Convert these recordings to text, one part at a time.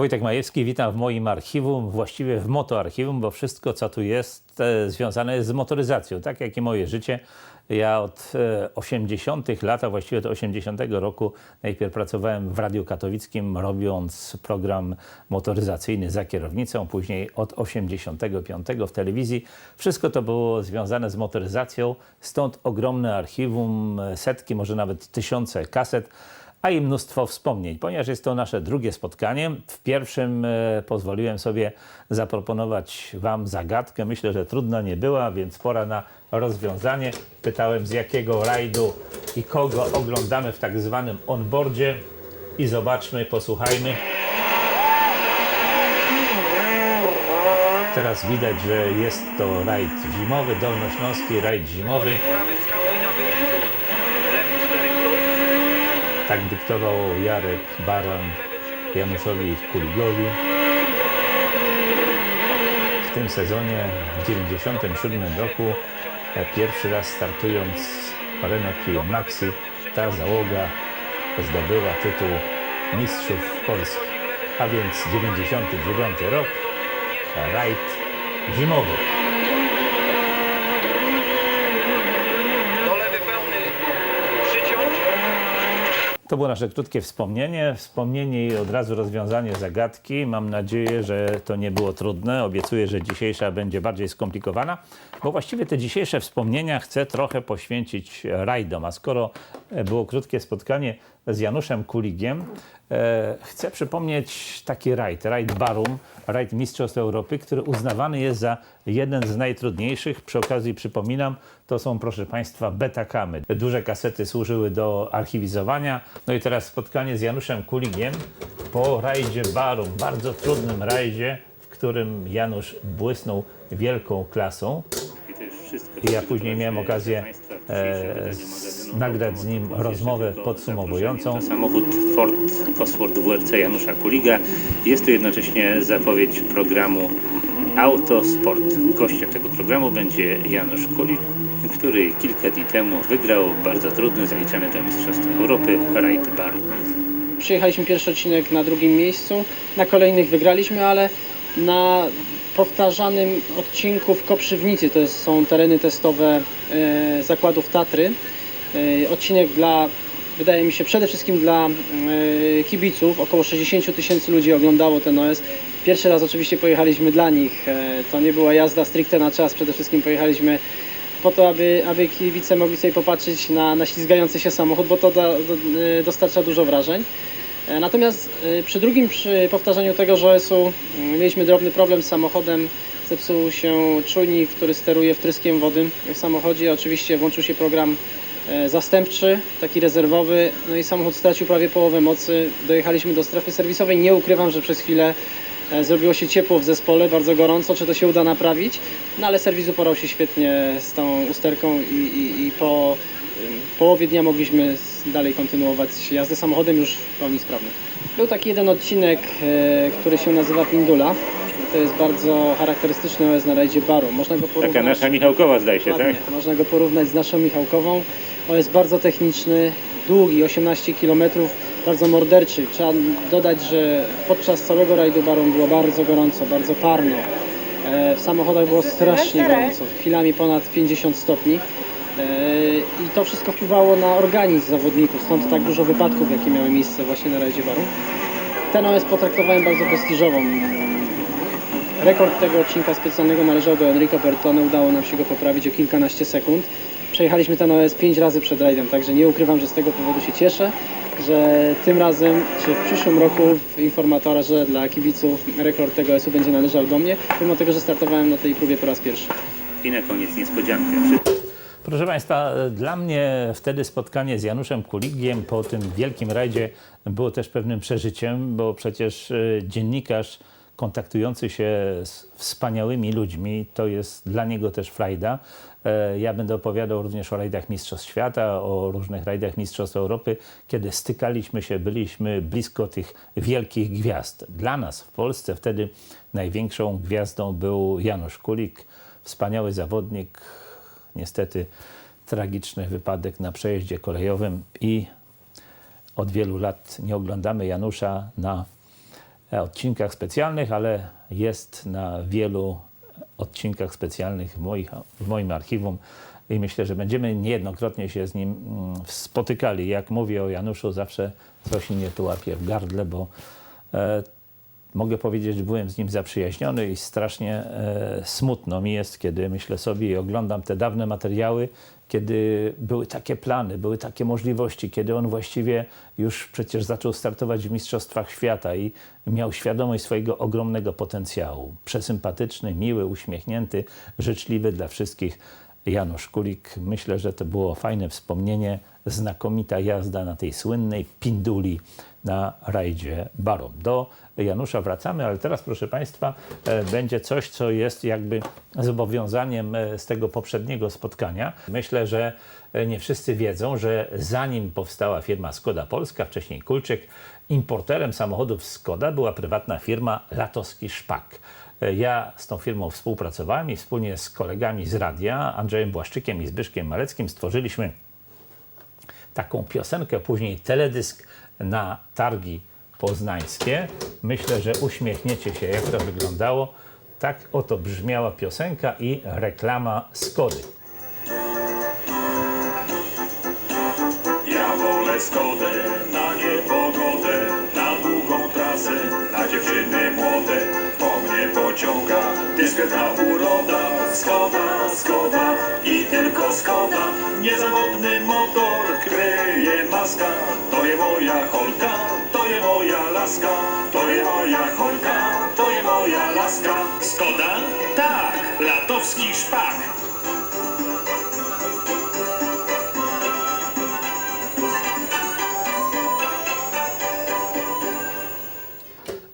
Wojtek Majewski, witam w moim archiwum, właściwie w motoarchiwum, bo wszystko co tu jest e, związane jest z motoryzacją, tak jak i moje życie. Ja od e, 80. lat, a właściwie od 80 roku najpierw pracowałem w Radiu Katowickim, robiąc program motoryzacyjny za kierownicą, później od 85 w telewizji. Wszystko to było związane z motoryzacją, stąd ogromne archiwum, e, setki, może nawet tysiące kaset a i mnóstwo wspomnień. Ponieważ jest to nasze drugie spotkanie, w pierwszym e, pozwoliłem sobie zaproponować Wam zagadkę. Myślę, że trudna nie była, więc pora na rozwiązanie. Pytałem z jakiego rajdu i kogo oglądamy w tak zwanym onboardzie i zobaczmy, posłuchajmy. Teraz widać, że jest to rajd zimowy, dolnośląski rajd zimowy. Prawy skakuj na wyścig. Lewy cztery krótki. Tak dyktował Jarek Baran Januszowi Kuligowi. W tym sezonie, w 1997 roku, e, pierwszy raz startując Renault Maxi, ta załoga zdobyła tytuł Mistrzów Polski. A więc 99 rok, rajd zimowy. To było nasze krótkie wspomnienie. Wspomnienie i od razu rozwiązanie zagadki. Mam nadzieję, że to nie było trudne. Obiecuję, że dzisiejsza będzie bardziej skomplikowana, bo właściwie te dzisiejsze wspomnienia chcę trochę poświęcić rajdom. A skoro było krótkie spotkanie z Januszem Kuligiem, e, chcę przypomnieć taki rajd, rajd Barum, rajd Mistrzostw Europy, który uznawany jest za jeden z najtrudniejszych. Przy okazji przypominam, to są, proszę Państwa, betakamy. Duże kasety służyły do archiwizowania. No i teraz spotkanie z Januszem Kuligiem po rajdzie Barum, bardzo trudnym rajdzie, w którym Janusz błysnął wielką klasą. I ja później miałem okazję e, z, nagrać z nim rozmowę podsumowującą. Samochód Ford Cosworth WRC Janusza Kuliga jest to jednocześnie zapowiedź programu Autosport. Gościem tego programu będzie Janusz Kulik, który kilka dni temu wygrał bardzo trudny, zaliczany do Mistrzostw Europy Raid Bar. Przyjechaliśmy pierwszy odcinek na drugim miejscu, na kolejnych wygraliśmy, ale na powtarzanym odcinku w Koprzywnicy, to są tereny testowe e, zakładów Tatry, e, odcinek dla, wydaje mi się, przede wszystkim dla e, kibiców, około 60 tysięcy ludzi oglądało ten OS. Pierwszy raz oczywiście pojechaliśmy dla nich, to nie była jazda stricte na czas, przede wszystkim pojechaliśmy po to, aby, aby kibice mogli sobie popatrzeć na, na ślizgający się samochód, bo to do, dostarcza dużo wrażeń. E, Natomiast e, przy drugim przy powtarzaniu tego mm, mieliśmy drobny problem z samochodem. Zepsuł się czujnik, który steruje wtryskiem wody w samochodzie. Oczywiście włączył się program e, zastępczy, taki rezerwowy, no i samochód stracił prawie połowę mocy. Dojechaliśmy do strefy serwisowej. Nie ukrywam, że przez chwilę zrobiło się ciepło w zespole, bardzo gorąco. Czy to się uda naprawić? No ale serwis uporał się świetnie z tą usterką i, i, i po ym, połowie dnia mogliśmy dalej kontynuować jazdę samochodem już w pełni sprawnym. Był taki jeden odcinek, e, który się nazywa Pindula. To jest bardzo charakterystyczny OS na rajdzie Baru. Można go porównać... Taka nasza Michałkowa zdaje się, Dokładnie. tak? Można go porównać z naszą Michałkową. On jest bardzo techniczny, długi, 18 km, bardzo morderczy. Trzeba dodać, że podczas całego rajdu Barum było bardzo gorąco, bardzo parno. E, W samochodach było strasznie gorąco, chwilami ponad 50 stopni. E, I to wszystko wpływało na organizm zawodników, stąd tak dużo wypadków, jakie miały miejsce właśnie na rajdzie Barum. Ten OS potraktowałem bardzo prestiżowo. Rekord tego odcinka specjalnego należał do Enrico Bertone. Udało nam się go poprawić o kilkanaście sekund. Przejechaliśmy ten OS 5 razy przed rajdem, także nie ukrywam, że z tego powodu się cieszę, że tym razem, czy w przyszłym roku w informatora, że dla kibiców rekord tego OS-u będzie należał do mnie, mimo tego, że startowałem na tej próbie po raz pierwszy. I na koniec niespodzianka. Proszę Państwa, dla mnie wtedy spotkanie z Januszem Kuligiem po tym wielkim rajdzie było też pewnym przeżyciem, bo przecież e, dziennikarz kontaktujący się z wspaniałymi ludźmi to jest dla niego też frajda. E, Ja będę opowiadał również o rajdach Mistrzostw Świata, o różnych rajdach Mistrzostw Europy, kiedy stykaliśmy się, byliśmy blisko tych wielkich gwiazd. Dla nas w Polsce wtedy największą gwiazdą był Janusz Kulik, wspaniały zawodnik, niestety tragiczny wypadek na przejeździe kolejowym i od wielu lat nie oglądamy Janusza na e, odcinkach specjalnych, ale jest na wielu odcinkach specjalnych w, moich, w moim archiwum i myślę, że będziemy niejednokrotnie się z nim mm, spotykali. Jak mówię o Januszu, zawsze coś mnie tu łapie w gardle, bo e, mogę powiedzieć, że byłem z nim zaprzyjaźniony i strasznie e, smutno mi jest, kiedy myślę sobie i oglądam te dawne materiały, kiedy były takie plany, były takie możliwości, kiedy on właściwie już przecież zaczął startować w Mistrzostwach Świata i miał świadomość swojego ogromnego potencjału. Przesympatyczny, miły, uśmiechnięty, życzliwy dla wszystkich. Janusz Kulik, myślę, że to było fajne wspomnienie, znakomita jazda na tej słynnej pinduli na rajdzie Baron. Do Janusza wracamy, ale teraz, proszę Państwa, e, będzie coś, co jest jakby zobowiązaniem e, z tego poprzedniego spotkania. Myślę, że e, nie wszyscy wiedzą, że zanim powstała firma Skoda Polska, wcześniej Kulczyk, importerem samochodów Skoda była prywatna firma Latowski Szpak. Ja z tą firmą współpracowałem i wspólnie z kolegami z radia, Andrzejem Błaszczykiem i Zbyszkiem Maleckim, stworzyliśmy taką piosenkę, później teledysk na targi poznańskie. Myślę, że uśmiechniecie się, jak to wyglądało. Tak oto brzmiała piosenka i reklama Skody. Ja wolę Skodę na niepogodę, na długą trasę, na dziewczyny młode. Po mnie pociąga dyskretna uroda. Skoda, Skoda i tylko Skoda. Niezawodny motor kryje maska. To je moja Holka, to je moja laska. To je moja Holka, to je moja laska. Skoda? Tak, latowski szpak.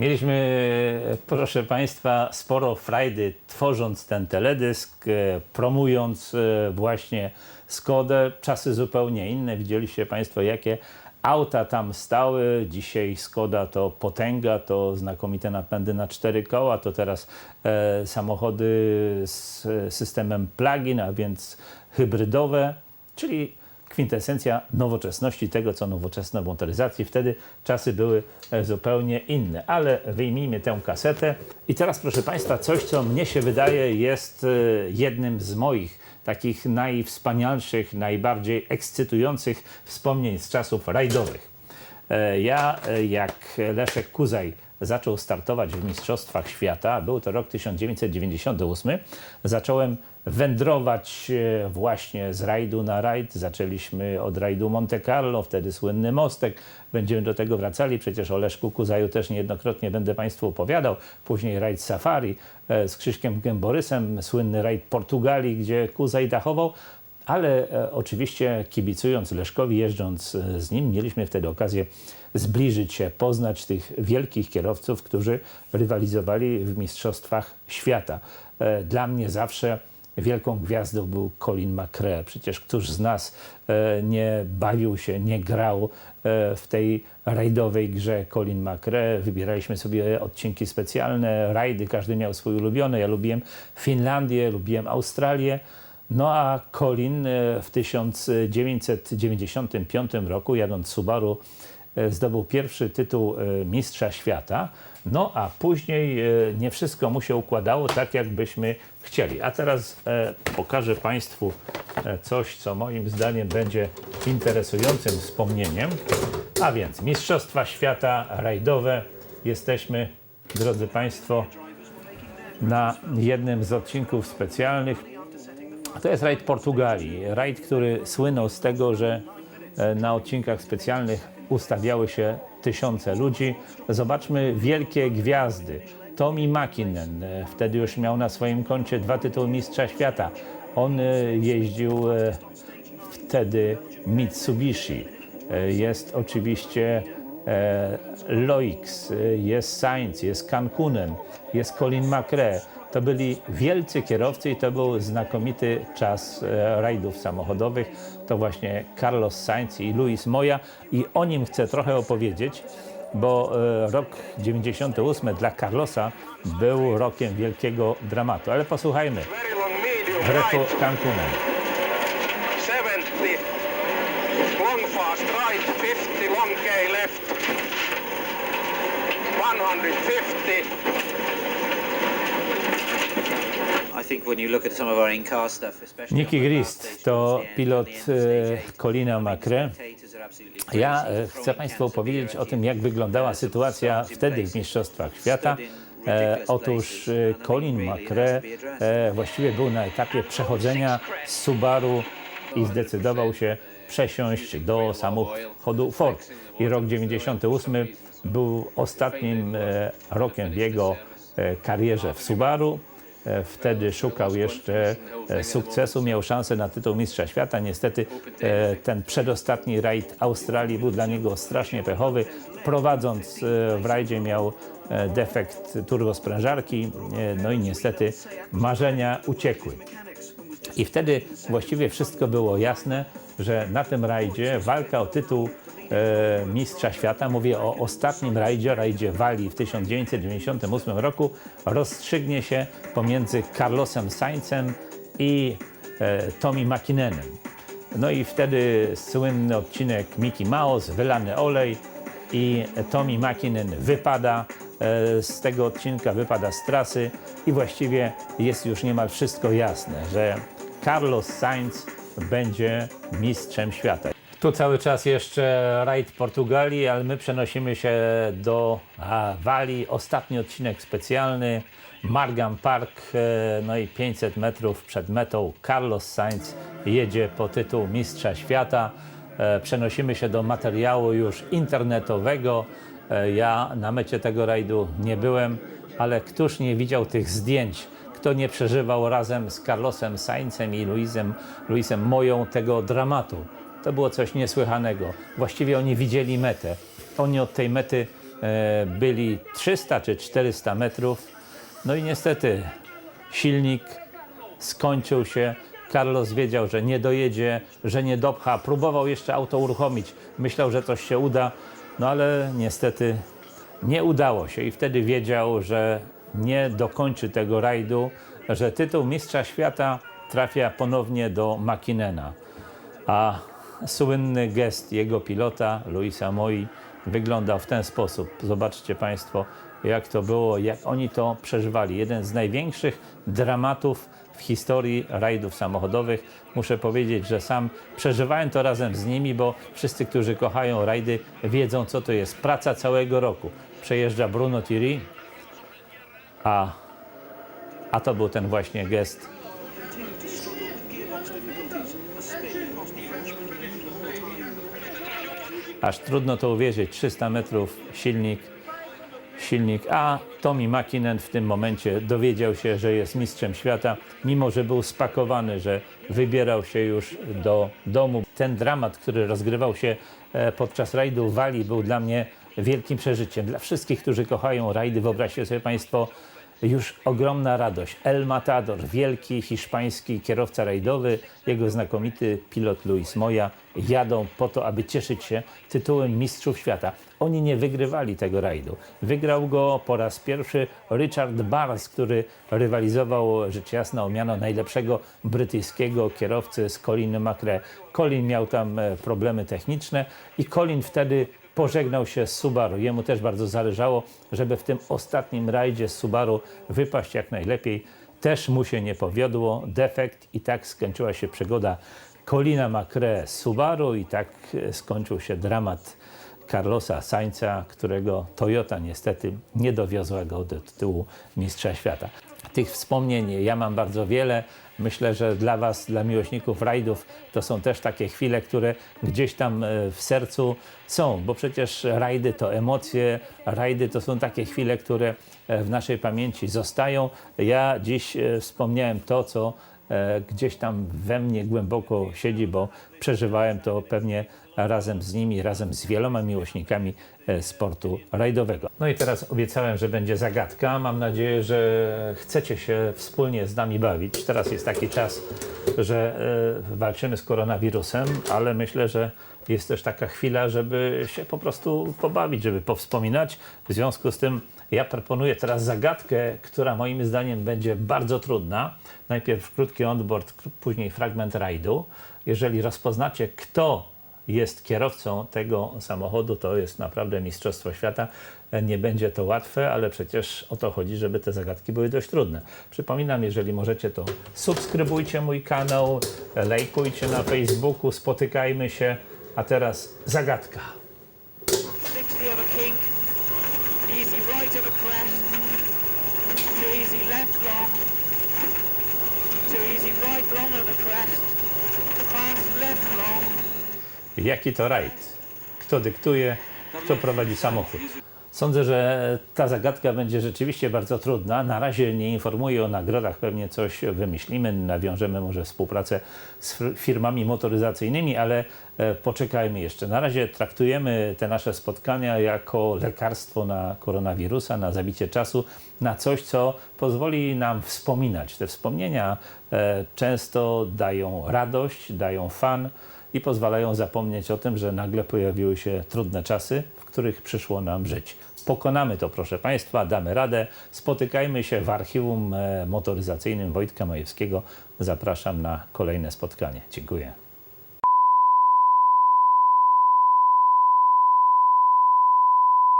Mieliśmy, proszę Państwa, sporo frajdy tworząc ten teledysk, e, promując e, właśnie Skodę. Czasy zupełnie inne. Widzieliście Państwo, jakie auta tam stały. Dzisiaj Skoda to potęga, to znakomite napędy na cztery koła, to teraz e, samochody z systemem plug-in, a więc hybrydowe, czyli kwintesencja nowoczesności, tego co nowoczesne w motoryzacji. Wtedy czasy były e, zupełnie inne, ale wyjmijmy tę kasetę. I teraz, proszę Państwa, coś, co mnie się wydaje jest e, jednym z moich takich najwspanialszych, najbardziej ekscytujących wspomnień z czasów rajdowych. E, Ja, jak Leszek Kuzaj zaczął startować w Mistrzostwach Świata, był to rok 1998, zacząłem wędrować e, właśnie z rajdu na rajd. Zaczęliśmy od rajdu Monte Carlo, wtedy słynny mostek. Będziemy do tego wracali, przecież o Leszku Kuzaju też niejednokrotnie będę Państwu opowiadał. Później rajd Safari e, z Krzyśkiem Gęborysem, słynny rajd Portugalii, gdzie Kuzaj dachował. Ale e, oczywiście kibicując Leszkowi, jeżdżąc z nim, mieliśmy wtedy okazję zbliżyć się, poznać tych wielkich kierowców, którzy rywalizowali w Mistrzostwach Świata. Dla mnie zawsze wielką gwiazdą był Colin McRae. Przecież któż z nas e, nie bawił się, nie grał e, w tej rajdowej grze Colin McRae. Wybieraliśmy sobie odcinki specjalne, rajdy, każdy miał swój ulubiony. Ja lubiłem Finlandię, lubiłem Australię. No a Colin e, w 1995 roku, jadąc Subaru, zdobył pierwszy tytuł Mistrza Świata. No a później nie wszystko mu się układało tak, jak byśmy chcieli. A teraz e, pokażę Państwu e, coś, co moim zdaniem będzie interesującym wspomnieniem. A więc Mistrzostwa Świata rajdowe. Jesteśmy, drodzy Państwo, na jednym z odcinków specjalnych. To jest rajd Portugalii. Rajd, który słynął z tego, że e, na odcinkach specjalnych ustawiały się tysiące ludzi. Zobaczmy wielkie gwiazdy. Tommy Makinen e, wtedy już miał na swoim koncie dwa tytuły Mistrza Świata. On e, jeździł e, wtedy Mitsubishi. Jest oczywiście Loix, jest Sainz, jest Cancunen, jest Colin McRae. To byli wielcy kierowcy i to był znakomity czas rajdów samochodowych. To właśnie Carlos Sainz i Luis Moya i o nim chcę trochę opowiedzieć, bo e, rok 98 dla Carlosa był rokiem wielkiego dramatu. Ale posłuchajmy. Greco right, Cancunen. 70. Long fast right, 50 long K left. I think when you look at some of our in-car stuff, especially Nicky on the Grist to pilot e, Colina Macre. Ja e, chcę Państwu opowiedzieć o tym, jak wyglądała sytuacja wtedy w Mistrzostwach Świata. E, otóż e, Colin addressed. e, właściwie był na etapie przechodzenia z Subaru i zdecydował się przesiąść do samochodu Ford. I rok 98 był ostatnim e, rokiem w jego e, karierze w Subaru. E, Wtedy szukał jeszcze e, sukcesu, miał szansę na tytuł Mistrza Świata. Niestety e, ten przedostatni rajd Australii był dla niego strasznie pechowy. Prowadząc w rajdzie miał defekt turbosprężarki, no i niestety marzenia uciekły. I wtedy właściwie wszystko było jasne, że na tym rajdzie walka o tytuł Mistrza Świata, mówię o ostatnim rajdzie, rajdzie Walii w 1998 roku, rozstrzygnie się pomiędzy Carlosem Sainzem i e, Tommy McKinnonem. No i wtedy słynny odcinek Mickey Mouse, wylany olej i Tommy McKinnon wypada e, z tego odcinka, wypada z trasy i właściwie jest już niemal wszystko jasne, że Carlos Sainz będzie mistrzem świata. Tu cały czas jeszcze rajd Portugalii, ale my przenosimy się do Walii. Ostatni odcinek specjalny, Margam Park, e, no i 500 metrów przed metą Carlos Sainz jedzie po tytuł mistrza świata. E, Przenosimy się do materiału już internetowego. E, Ja na mecie tego rajdu nie byłem, ale któż nie widział tych zdjęć? Kto nie przeżywał razem z Carlosem Sainzem i Luisem, Luisem Moją tego dramatu? To było coś niesłychanego. Właściwie oni widzieli metę. Oni od tej mety e, byli 300 czy 400 metrów. No i niestety silnik skończył się. Carlos wiedział, że nie dojedzie, że nie dopcha. Próbował jeszcze auto uruchomić. Myślał, że coś się uda, no ale niestety nie udało się. I wtedy wiedział, że nie dokończy tego rajdu, że tytuł Mistrza Świata trafia ponownie do McKinnona. A słynny gest jego pilota, Luisa Moi, wyglądał w ten sposób. Zobaczcie Państwo, jak to było, jak oni to przeżywali. Jeden z największych dramatów w historii rajdów samochodowych. Muszę powiedzieć, że sam przeżywałem to razem z nimi, bo wszyscy, którzy kochają rajdy, wiedzą, co to jest. Praca całego roku. Przejeżdża Bruno Thierry, a, a to był ten właśnie gest aż trudno to uwierzyć, 300 metrów silnik, silnik, a Tommy McKinnon w tym momencie dowiedział się, że jest mistrzem świata, mimo że był spakowany, że wybierał się już do domu. Ten dramat, który rozgrywał się e, podczas rajdu Walii był dla mnie wielkim przeżyciem. Dla wszystkich, którzy kochają rajdy, wyobraźcie sobie Państwo, już ogromna radość. El Matador, wielki hiszpański kierowca rajdowy, jego znakomity pilot Luis Moya jadą po to, aby cieszyć się tytułem Mistrzów Świata. Oni nie wygrywali tego rajdu. Wygrał go po raz pierwszy Richard Barnes, który rywalizował rzecz jasna o miano najlepszego brytyjskiego kierowcy z Colin McRae. Colin miał tam e, problemy techniczne i Colin wtedy pożegnał się z Subaru. Jemu też bardzo zależało, żeby w tym ostatnim rajdzie z Subaru wypaść jak najlepiej. Też mu się nie powiodło, defekt i tak skończyła się przygoda Colina McRae z Subaru i tak e, skończył się dramat Carlosa Sainza, którego Toyota niestety nie dowiozła go do tytułu Mistrza Świata. Tych wspomnień ja mam bardzo wiele. Myślę, że dla Was, dla miłośników rajdów, to są też takie chwile, które gdzieś tam e, w sercu są, bo przecież rajdy to emocje, rajdy to są takie chwile, które e, w naszej pamięci zostają. Ja dziś e, wspomniałem to, co gdzieś tam we mnie głęboko siedzi, bo przeżywałem to pewnie razem z nimi, razem z wieloma miłośnikami e, sportu rajdowego. No i teraz obiecałem, że będzie zagadka. Mam nadzieję, że chcecie się wspólnie z nami bawić. Teraz jest taki czas, że e, walczymy z koronawirusem, ale myślę, że jest też taka chwila, żeby się po prostu pobawić, żeby powspominać. W związku z tym ja proponuję teraz zagadkę, która moim zdaniem będzie bardzo trudna. Najpierw krótki onboard, później fragment rajdu. Jeżeli rozpoznacie, kto jest kierowcą tego samochodu, to jest naprawdę mistrzostwo świata. Nie będzie to łatwe, ale przecież o to chodzi, żeby te zagadki były dość trudne. Przypominam, jeżeli możecie, to subskrybujcie mój kanał, lajkujcie na Facebooku, spotykajmy się. A teraz zagadka. 60 of a kink. Easy right of a crest. Too easy left long. Too easy right long of the crest. Fast left long. Jaki to rajd? Kto dyktuje? Kto prowadzi samochód? Sądzę, że ta zagadka będzie rzeczywiście bardzo trudna. Na razie nie informuję o nagrodach, pewnie coś wymyślimy, nawiążemy może współpracę z fir- firmami motoryzacyjnymi, ale e, poczekajmy jeszcze. Na razie traktujemy te nasze spotkania jako lekarstwo na koronawirusa, na zabicie czasu, na coś, co pozwoli nam wspominać. Te wspomnienia e, często dają radość, dają fan i pozwalają zapomnieć o tym, że nagle pojawiły się trudne czasy, w których przyszło nam żyć. Pokonamy to, proszę Państwa, damy radę. Spotykajmy się w archiwum e, motoryzacyjnym Wojtka Majewskiego. Zapraszam na kolejne spotkanie. Dziękuję.